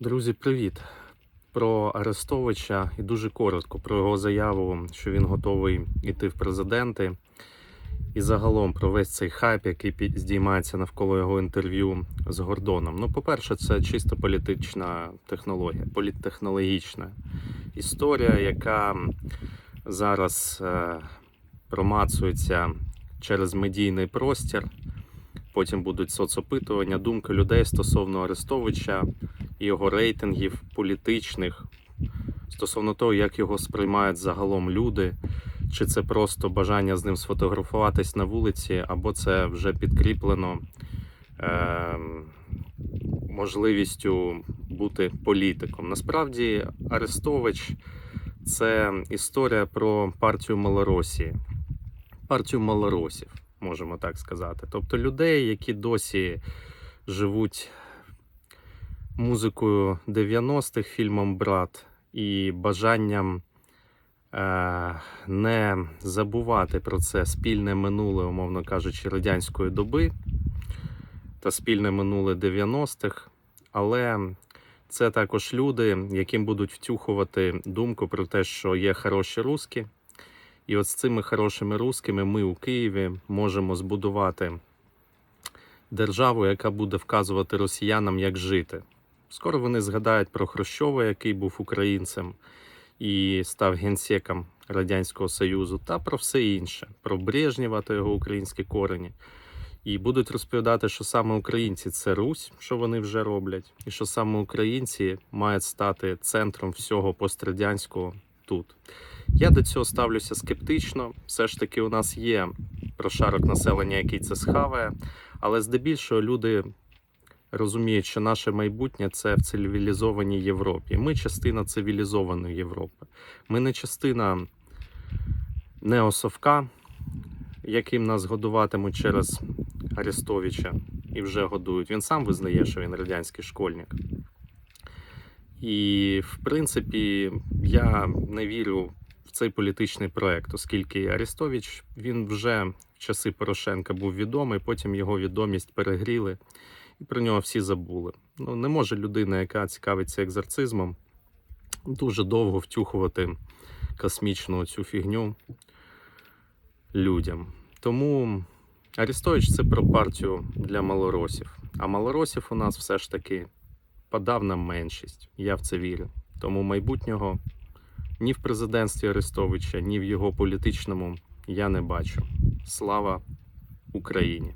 Друзі, привіт! Про Арестовича і дуже коротко про його заяву, що він готовий йти в президенти. І загалом про весь цей хайп, який здіймається навколо його інтерв'ю з Гордоном. Ну, по-перше, це чисто політична технологія, політтехнологічна історія, яка зараз е, промацується через медійний простір. Потім будуть соцопитування, думки людей стосовно Арестовича його рейтингів політичних стосовно того, як його сприймають загалом люди, чи це просто бажання з ним сфотографуватись на вулиці, або це вже підкріплено е, можливістю бути політиком. Насправді, Арестович це історія про партію Малоросії, партію малоросів, можемо так сказати. Тобто людей, які досі живуть музикою 90-х, фільмом Брат і бажанням е, не забувати про це спільне минуле, умовно кажучи, радянської доби та спільне минуле 90-х. Але це також люди, яким будуть втюхувати думку про те, що є хороші руски. І от з цими хорошими рускими ми у Києві можемо збудувати державу, яка буде вказувати росіянам, як жити. Скоро вони згадають про Хрущова, який був українцем і став генсеком Радянського Союзу, та про все інше, про Брежнєва та його українські корені. І будуть розповідати, що саме українці це Русь, що вони вже роблять, і що саме українці мають стати центром всього пострадянського тут. Я до цього ставлюся скептично. Все ж таки, у нас є прошарок населення, який це схаває, але здебільшого люди розуміють, що наше майбутнє це в цивілізованій Європі. Ми частина цивілізованої Європи. Ми не частина неосовка, яким нас годуватимуть через Арестовича і вже годують. Він сам визнає, що він радянський школьник. І, в принципі, я не вірю в цей політичний проект, оскільки Арестович він вже в часи Порошенка був відомий, потім його відомість перегріли, і про нього всі забули. Ну, не може людина, яка цікавиться екзорцизмом, дуже довго втюхувати космічну цю фігню людям. Тому Арестович це про партію для малоросів. А малоросів у нас все ж таки подавна меншість. Я в це вірю. Тому майбутнього ні в президентстві Арестовича, ні в його політичному я не бачу. Слава Україні!